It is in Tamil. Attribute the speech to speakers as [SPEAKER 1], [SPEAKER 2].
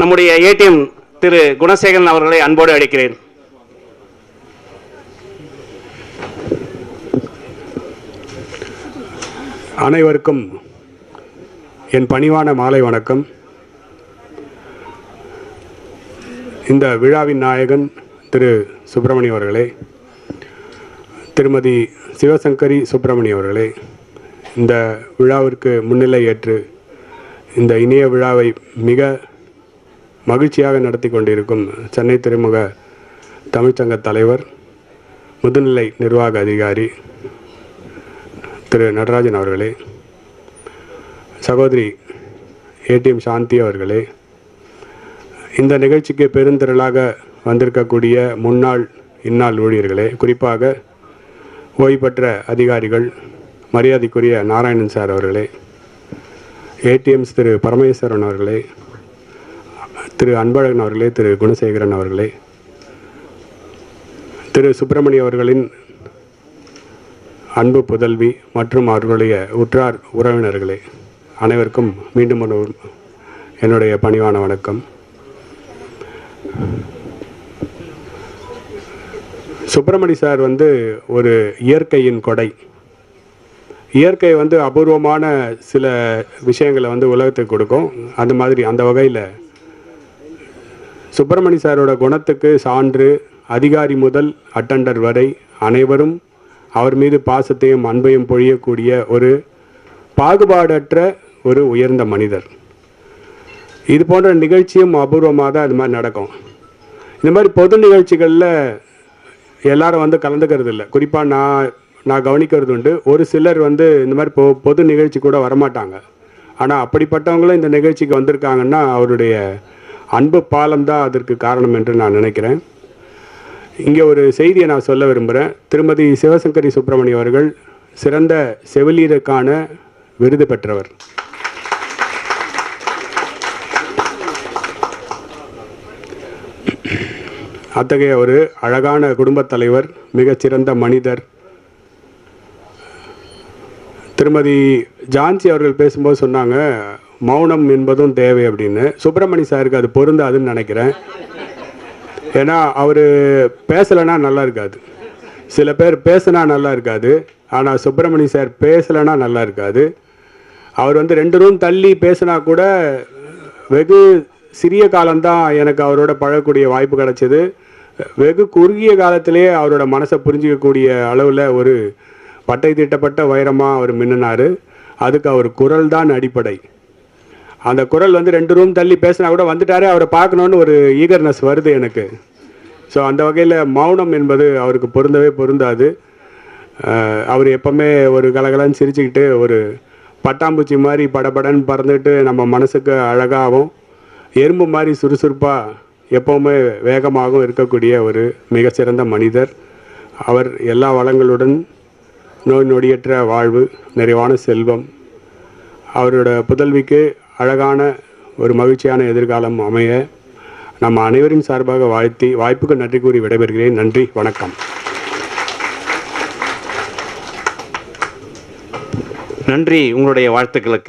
[SPEAKER 1] நம்முடைய ஏடிஎம் திரு குணசேகரன் அவர்களை அன்போடு அழைக்கிறேன்.
[SPEAKER 2] அனைவருக்கும் என் பணிவான மாலை வணக்கம். இந்த விழாவின் நாயகன் திரு சுப்பிரமணியம் அவர்களே திருமதி சிவசங்கரி சுப்பிரமணியம் அவர்களே இந்த விழாவிற்கு முன்னிலை ஏற்று இந்த இணைய விழாவை மிக மகிழ்ச்சியாக நடத்தி கொண்டிருக்கும் சென்னை துறைமுக தமிழ்ச்சங்க தலைவர் முதுநிலை நிர்வாக அதிகாரி திரு நடராஜன் அவர்களே சகோதரி ஏடிஎம் சாந்தி அவர்களே இந்த நிகழ்ச்சிக்கு பெருந்திரளாக வந்திருக்கக்கூடிய முன்னாள் இந்நாள் ஊழியர்களே குறிப்பாக ஓய்வு பெற்ற அதிகாரிகள் மரியாதைக்குரிய நாராயணன் சார் அவர்களே ஏடிஎம்ஸ் திரு பரமேஸ்வரன் அவர்களே திரு அன்பழகன் அவர்களே திரு குணசேகரன் அவர்களே திரு சுப்பிரமணிய அவர்களின் அன்பு புதல்வி மற்றும் அவர்களுடைய உற்றார் உறவினர்களே அனைவருக்கும் மீண்டும் ஒரு என்னுடைய பணிவான வணக்கம். சுப்பிரமணி சார் வந்து ஒரு இயற்கையின் கொடை. இயற்கை வந்து அபூர்வமான சில விஷயங்களை வந்து உலகத்துக்கு கொடுக்கும். அந்த மாதிரி அந்த வகையில் சுப்பிரமணி சாரோட குணத்துக்கு சான்று அதிகாரி முதல் அட்டண்டர் வரை அனைவரும் அவர் மீது பாசத்தையும் அன்பையும் பொழியக்கூடிய ஒரு பாகுபாடற்ற ஒரு உயர்ந்த மனிதர். இது போன்ற நிகழ்ச்சியும் அபூர்வமாக தான் இது மாதிரி நடக்கும். இந்த மாதிரி பொது நிகழ்ச்சிகளில் எல்லாரும் வந்து கலந்துக்கிறது இல்லை. குறிப்பாக நான் நான் கவனிக்கிறது உண்டு. ஒரு சிலர் வந்து இந்த மாதிரி பொ பொது நிகழ்ச்சி கூட வரமாட்டாங்க. ஆனால் அப்படிப்பட்டவங்களும் இந்த நிகழ்ச்சிக்கு வந்திருக்காங்கன்னா அவருடைய அன்பு பாலம் தான் அதற்கு காரணம் என்று நான் நினைக்கிறேன். இங்கே ஒரு செய்தியை நான் சொல்ல விரும்புகிறேன் திருமதி சிவசங்கரி சுப்பிரமணியம் அவர்கள் சிறந்த செவிலியருக்கான விருது பெற்றவர். அத்தகைய ஒரு அழகான குடும்பத் தலைவர் மிகச்சிறந்த மனிதர். திருமதி ஜான்சி அவர்கள் பேசும்போது சொன்னாங்க மௌனம் என்பதும் தேவை அப்படின்னு. சுப்பிரமணி சாருக்கு அது பொருந்தாதுன்னு நினைக்கிறேன். ஏன்னா அவர் பேசலைன்னா நல்லா இருக்காது. சில பேர் பேசினா நல்லா இருக்காது. ஆனால் சுப்பிரமணி சார் பேசலைன்னா நல்லா இருக்காது. அவர் வந்து ரெண்டு ரூம் தள்ளி பேசினா கூட வெகு சிறிய காலம்தான் எனக்கு அவரோட பழகக்கூடிய வாய்ப்பு கிடச்சிது. வெகு குறுகிய காலத்திலேயே அவரோட மனசை புரிஞ்சிக்கக்கூடிய அளவில் ஒரு பட்டை தீட்டப்பட்ட வைரமாக அவர் மின்னினார். அதுக்கு அவர் குரல் தான் அடிப்படை. அந்த குரல் வந்து ரெண்டு ரூம் தள்ளி பேசினா கூட வந்துட்டாரே அவரை பார்க்கணுன்னு ஒரு ஈகர்னஸ் வருது எனக்கு. ஸோ அந்த வகையில் மௌனம் என்பது அவருக்கு பொருந்தவே பொருந்தாது. அவர் எப்பவுமே ஒரு கலகலன்னு சிரிச்சுக்கிட்டு ஒரு பட்டாம்பூச்சி மாதிரி படபடன்னு பறந்துட்டு நம்ம மனசுக்கு அழகாகவும் எறும்பு மாதிரி சுறுசுறுப்பாக எப்பவுமே வேகமாகவும் இருக்கக்கூடிய ஒரு மிக சிறந்த மனிதர். அவர் எல்லா வளங்களுடன் நோய் நொடியற்ற வாழ்வு நிறைவான செல்வம். அவரோட புதல்விக்கு அழகான ஒரு மகிழ்ச்சியான எதிர்காலம் அமைய நம் அனைவரின் சார்பாக வாழ்த்தி வாய்ப்புக்கு நன்றி கூறி விடைபெறுகிறேன். நன்றி வணக்கம்.
[SPEAKER 1] நன்றி உங்களுடைய வாழ்த்துக்களுக்கு.